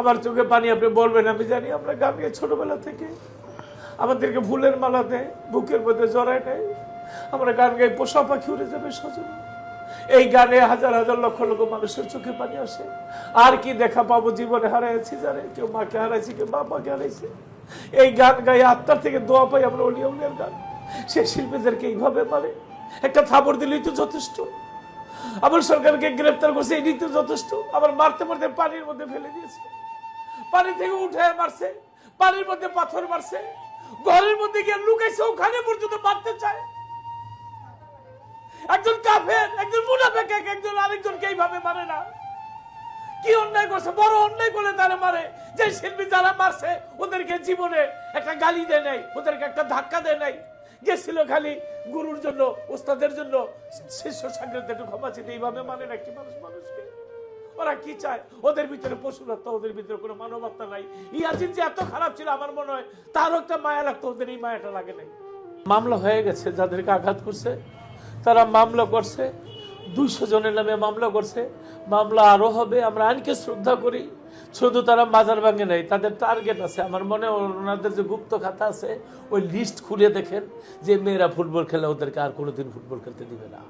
আমার চোখে পানি আপনি বলবেন, আমি জানি আমরা গামিয়ে ছোটবেলা থেকে আমাদেরকে ফুলের মালা দেয়, বুকের মধ্যে জড়ায় নেয় আমরা গান গাই, পোষা পাখি উড়ে যাবে সজন। এই গানে হাজার হাজার লক্ষ লক্ষ মানুষের চোখে পানি আসে। আর কি দেখা পাবো জীবনে হারাইছি জানে, কেউ মাকে হারাইছি, কেউ বাবাকে হারাইছে। এই গান গাই আত্মার থেকে দোয়া পাই আমরা অলিয়া উলিয়ার গান। সে শিল্পীদেরকে এইভাবে মারে। একটা থাপড় দিলেই তো যথেষ্ট। আমার সরকারকে গ্রেপ্তার করছে এটি তো যথেষ্ট। আবার মারতে মারতে পানির মধ্যে ফেলে দিয়েছে। পানি থেকে উঠে মারছে, পানির মধ্যে পাথর মারছে, ঘরের মধ্যে গিয়ে লুকাইছে, ওখানে পর্যন্ত মারতে চায়। একজন কাফের, একজন মুনাফেক, একজন আরেকজনকে এইভাবে মারে না। কি অন্যায় করছে? বড় অন্যায় করলে তারা মারে। যে শিল্পী যারা মারছে, ওদেরকে জীবনে একটা গালি দেয় নাই, ওদেরকে একটা ধাক্কা দেয় নাই। গেছিল খালি গুরুর জন্য, ওস্তাদের জন্য শিষ্য সাংগ্রত একটু ক্ষমা চেতে এইভাবে মানে নাকি মানুষ মানুষকে। ওরা কি চায়? ওদের ভিতরে পশুরত্ব ওদের ভিতরে কোনো মানবত্তা নাই। ইয়াজিন যে এত খারাপ ছিল, আমার মনে হয় তারও একটা মায়া লাগতো, ওদের এই মায়াটা লাগে নাই। মামলা হয়ে গেছে, যাদেরকে আঘাত করছে, তারা মামলা করছে, দুইশো জনের নামে মামলা করছে। মামলা আরও হবে, আমরা আইনকে শ্রদ্ধা করি। শুধু তারা মাজার ভাঙে নেই, তাদের টার্গেট আছে। আমার মনে ওনাদের যে গুপ্ত খাতা আছে, ওই লিস্ট খুলে দেখেন যে মেয়েরা ফুটবল খেলে ওদেরকে আর কোনোদিন ফুটবল খেলতে দিবে না।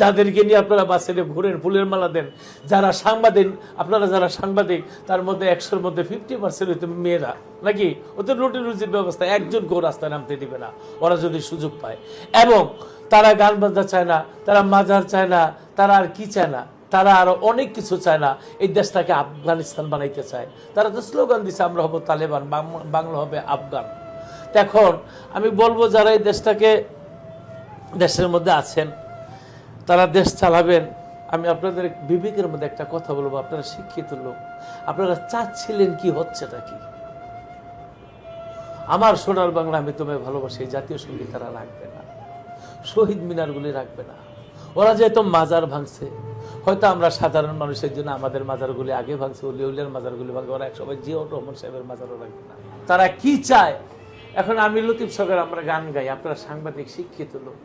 যাদেরকে নিয়ে আপনারা বাসে ঘুরেন, ফুলের মালা দেন, যারা সাংবাদিক, আপনারা যারা সাংবাদিক, তার মধ্যে একশোর মধ্যে ফিফটি পার্সেন্ট হইতে মেয়েরা। নাকি? ওদের রুটি রুজির ব্যবস্থা, একজন কেউ রাস্তায় নামতে দিবে না। ওরা যদি সুযোগ পায়। এবং তারা গান বাজনা চায় না, তারা মাজার চায় না, তারা আর কি চায় না, তারা আরও অনেক কিছু চায় না, এই দেশটাকে আফগানিস্তান বানাইতে চায়। তারা তো স্লোগান দিছে, আমরা হব তালেবান বাংলা হবে আফগান। এখন আমি বলব, যারা এই দেশটাকে, দেশের মধ্যে আছেন তারা দেশ চালাবেন। আমি আপনাদের বিবেকের মধ্যে একটা কথা বলব, আপনারা শিক্ষিত লোক। আপনারা চাচ্ছিলেন কি, হচ্ছেটা কি? আমার সোনার বাংলা আমি তোমায় ভালোবাসি জাতীয় সংগীত তারা রাখবে না। শহীদ মিনারগুলি রাখবে না। ওরা যেহেতু মাজার ভাঙছে, হয়তো আমরা সাধারণ মানুষের জন্য আমাদের মাজারগুলি আগে ভাঙছে উলি উলিয়ার মাজারগুলি ভাঙবে ওরা একসময় জিয়াউর রহমান সাহেবের মাজারও রাখবে না। তারা কি চায়? এখন আমি লতিফ সরকার আমরা গান গাই, আপনারা সাংবাদিক, শিক্ষিত লোক।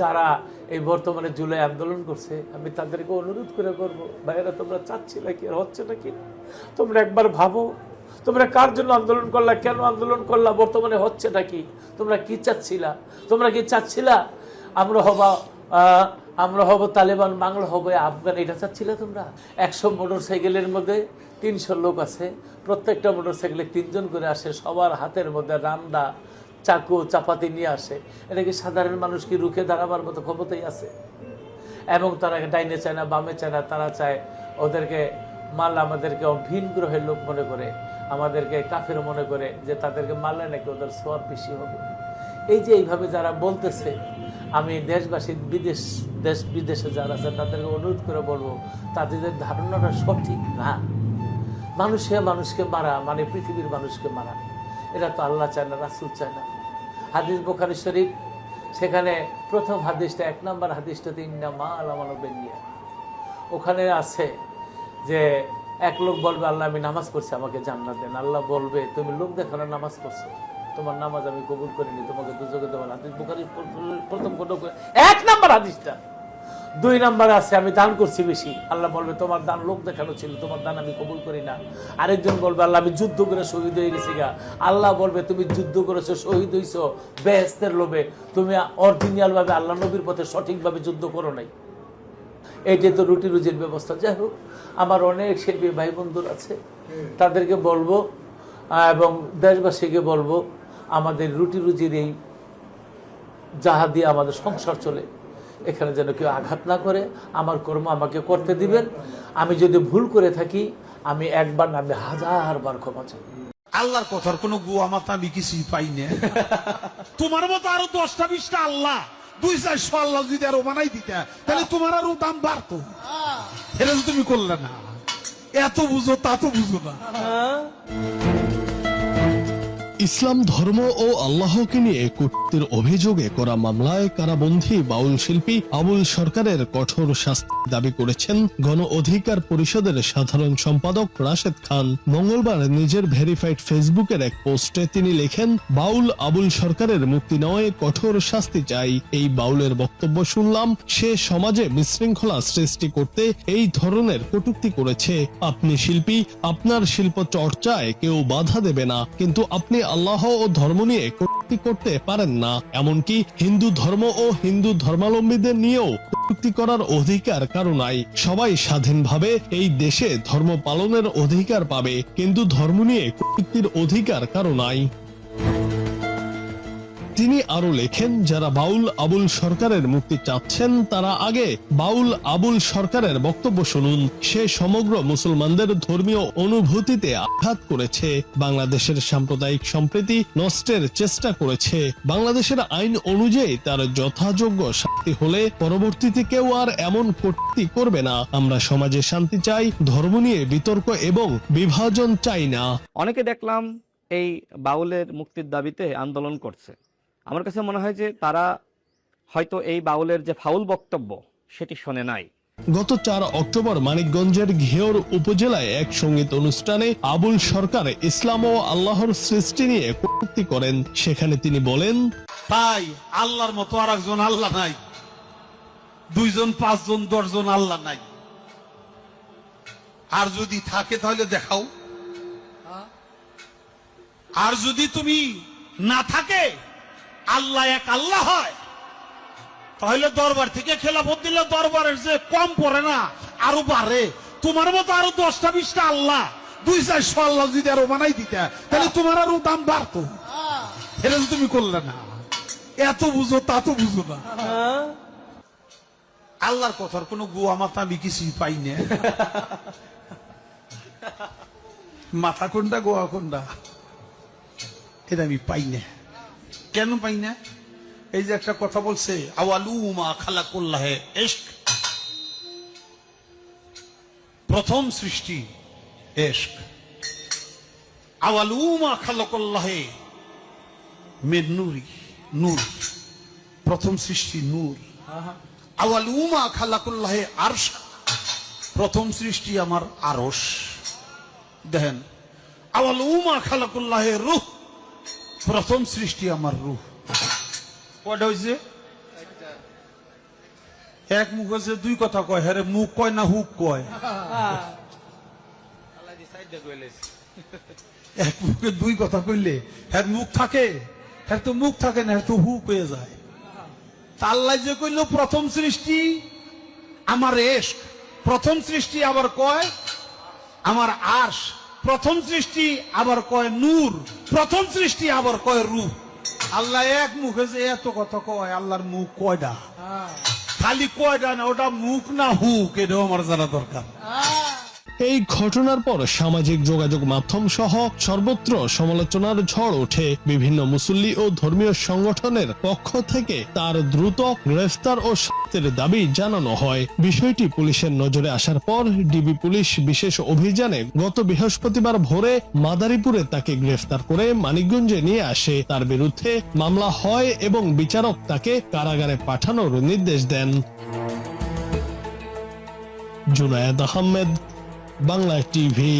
যারা এই বর্তমানে জুলাই আন্দোলন করছে, আমি তাদেরকে অনুরোধ করে করব ভাইয়েরা, তোমরা চাচ্ছিলে কি আর হচ্ছে নাকি? তোমরা একবার ভাবো, তোমরা কার জন্য আন্দোলন করলা, কেন আন্দোলন করলা, বর্তমানে হচ্ছে নাকি? তোমরা কি চাচ্ছিলা? তোমরা কি চাচ্ছিলা আমরা হবা আমরা হব তালেবান, বাংলা হবে আফগান, এটা চাচ্ছিলে তোমরা? একশো মোটর সাইকেলের মধ্যে তিনশো লোক আছে, প্রত্যেকটা মোটর সাইকেলে তিনজন করে আসে, সবার হাতের মধ্যে রান্না চাকু চাপাতি নিয়ে আসে। এটা কি সাধারণ মানুষ কি রুখে দাঁড়াবার মতো ক্ষমতাই আছে? এবং তারা ডাইনে চায় না, বামে চায় না, তারা চায় ওদেরকে মাল আমাদেরকে ভিন গ্রহের লোক মনে করে, আমাদেরকে কাফের মনে করে যে তাদেরকে মারলে নাকি ওদের সোয়ার বেশি হবে। এই যে এইভাবে যারা বলতেছে, আমি দেশবাসী, বিদেশ, দেশ বিদেশে যারা আছে, তাদেরকে অনুরোধ করে বলব, তাদের ধারণাটা সঠিক না। মানুষে মানুষকে মারা মানে পৃথিবীর মানুষকে মারা। এটা তো আল্লাহ চায় না, রাসুল চায় না। হাদিস বোখারি শরীফ, সেখানে প্রথম হাদিসটা, এক নম্বর হাদিসটাতে ইন্না মা বেনিয়া ওখানে আছে যে এক লোক বলবে, আল্লাহ, আমি নামাজ পড়ছি, আমাকে জান্নাত দেন। আল্লাহ বলবে, তুমি লোক দেখানো নামাজ পড়ছো। তোমার নামাজ আমি কবুল করিনি, তোমাকে দেবো না। হাদিস বোখারি প্রথম কোন এক নম্বর হাদিসটা। দুই নাম্বার আছে, আমি দান করছি বেশি। আল্লাহ বলবে, তোমার দান লোক দেখানো ছিল, তোমার দান আমি কবুল করি না। আরেকজন বলবে, আল্লাহ, আমি যুদ্ধ করে শহীদ হয়ে গেছি গা। আল্লাহ বলবে, তুমি যুদ্ধ করেছ, শহীদ হইছো বেহেস্তের লোভে। তুমি অরিজিনাল ভাবে আল্লাহ নবীর পথে সঠিকভাবে যুদ্ধ করো নাই। এইটা তো রুটি রুজির ব্যবস্থা। যাই হোক, আমার অনেক শিল্পী ভাই বন্ধুর আছে। তাদেরকে বলব, এবং দেশবাসীকে বলব, আমাদের রুটি রুজির এই যাহা দিয়ে আমাদের সংসার চলে। এখানে যেন কেউ আঘাত না করে আমার কর্ম আমাকে করতে দিবেন। আমি যদি ভুল করে থাকি আমি একবার না আমি হাজার বার ক্ষমা চাই। আল্লাহর কথার কোনো গুয়া মাথা আমি কিছুই পাই না। তোমার মতো আরও দশটা বিশটা আল্লাহ দুই চারশো আল্লাহ যদি আরও বানাই দিতে তাহলে তোমার আরও দাম বাড়তো। এটা তুমি করলে না। এত বুঝো তা তো বুঝো না। ইসলাম ধর্ম ও আল্লাহকে নিয়ে কূটনীতির অভিযোগে করা মামলায় কারাবন্দী বাউল শিল্পী আবুল সরকারের কঠোর শাস্তি দাবি করেছেন গণ অধিকার পরিষদের সাধারণ সম্পাদক রাশেদ খান। মঙ্গলবার নিজের ভেরিফাইড ফেসবুকের এক পোস্টে তিনি লেখেন, বাউল আবুল সরকারের মুক্তি নয় কঠোর শাস্তি চাই। এই বাউলের বক্তব্য শুনলাম, সে সমাজে বিশৃঙ্খলা সৃষ্টি করতে এই ধরনের কটুক্তি করেছে। আপনি শিল্পী, আপনার শিল্প চর্চায় কেউ বাধা দেবে না। কিন্তু আপনি আল্লাহ ও ধর্ম নিয়ে কটূক্তি করতে পারেন না। এমনকি হিন্দু ধর্ম ও হিন্দু ধর্মাবলম্বীদের নিয়েও কটূক্তি করার অধিকার কারও নাই। সবাই স্বাধীনভাবে এই দেশে ধর্ম পালনের অধিকার পাবে, কিন্তু ধর্ম নিয়ে কটূক্তির অধিকার কারও নাই। তিনি আরও লেখেন, যারা বাউল আবুল সরকারের মুক্তি চাচ্ছেন, তারা আগে বাউল আবুল সরকারের বক্তব্য শুনুন। সে সমগ্র মুসলমানদের ধর্মীয় অনুভূতিতে আঘাত করেছে। বাংলাদেশের সাম্প্রদায়িক সম্প্রীতি নষ্টের চেষ্টা করেছে। বাংলাদেশের আইন অনুযায়ী তার যথাযোগ্য শাস্তি হলে পরবর্তীতে কেউ আর এমন কটূক্তি করবে না। আমরা সমাজে শান্তি চাই, ধর্ম নিয়ে বিতর্ক এবং বিভাজন চাই না। অনেকে দেখলাম এই বাউলের মুক্তির দাবিতে আন্দোলন করছে। আমার কাছে মনে হয় যে তারা হয়তো এই বাউলের যে ফাউল বক্তব্য সেটি শোনে নাই। গত চার অক্টোবর মানিকগঞ্জের ঘেয়র উপজেলায় এক সংগীত অনুষ্ঠানে আবুল সরকার ইসলাম ও আল্লাহর সৃষ্টি নিয়ে কটূক্তি করেন। সেখানে তিনি বলেন তাই আল্লাহর মতো আর একজন আল্লাহ নাই। দুইজন পাঁচজন দশজন আল্লাহ নাই। আর যদি থাকে তাহলে দেখাও। আর যদি তুমি না থাকে আল্লাহ এক আল্লাহ হয়। তাহলে দরবার থেকে খেলাফত দিলে দরবারের যে কম পড়ে না, আরও বাড়ে। তোমার মতো আরও দশটা, বিশটা আল্লাহ। দুই চারশো আল্লাহ যদি আরও বানাই দিতে, তাহলে তোমার আরও দাম বাড়তো। এটা তুমি করলে না। এত বুঝো, তা তো বুঝো না। আল্লাহর কথার কোনো গোয়া মাথা আমি কিছুই পাই না। মাথা কোনটা গোয়া কোনটা? এটা আমি পাই না। কেন পাই না? এই যে একটা কথা বলছে আওয়ালুমা খালা করল্লাহে এশক। প্রথম সৃষ্টি এশক। আওয়ালুমা খালা করল্লাহে মেদ নুরি নূর। প্রথম সৃষ্টি নূর। আওয়ালুমা খালাকুল্লাহে আরশ। প্রথম সৃষ্টি আমার আরশ। দেখেন আওয়ালুমা খালাকুল্লাহে রুহ। প্রথম সৃষ্টি আমার রুহ কয়টা হয়েছে এক মুখ হয়েছে দুই কথা কয় হ্যাঁ মুখ কয় না হুক কয়। এক মুখে দুই কথা কইলে হ্যাঁ মুখ থাকে হ্যাঁ তো মুখ থাকে না হ্যাঁ তো হুক হয়ে যায়। তা আল্লাহ যে কইল প্রথম সৃষ্টি আমার এশ প্রথম সৃষ্টি আবার কয় আমার আশ প্রথম সৃষ্টি আবার কয় নূর প্রথম সৃষ্টি আবার কয় রূপ। আল্লাহ এক মুখে যে এত কথা কয় আল্লাহর মুখ কয়টা খালি কয়ডা না ওটা মুখ না হুক এটাও আমার জানা দরকার। এই ঘটনার পর সামাজিক যোগাযোগ মাধ্যম সহ সর্বত্র সমালোচনার ঝড় ওঠে। বিভিন্ন মুসল্লি ও ধর্মীয় সংগঠনের পক্ষ থেকে তার দ্রুত গ্রেফতার ও শাস্তির দাবি জানানো হয়। বিষয়টি পুলিশের নজরে আসার পর ডিবি পুলিশ বিশেষ অভিযানে গত বৃহস্পতিবার ভোরে মাদারীপুরে তাকে গ্রেফতার করে মানিকগঞ্জে নিয়ে আসে। তার বিরুদ্ধে মামলা হয় এবং বিচারক তাকে কারাগারে পাঠানোর নির্দেশ দেন। জুনায়েদ আহমেদ বাংলা টিভি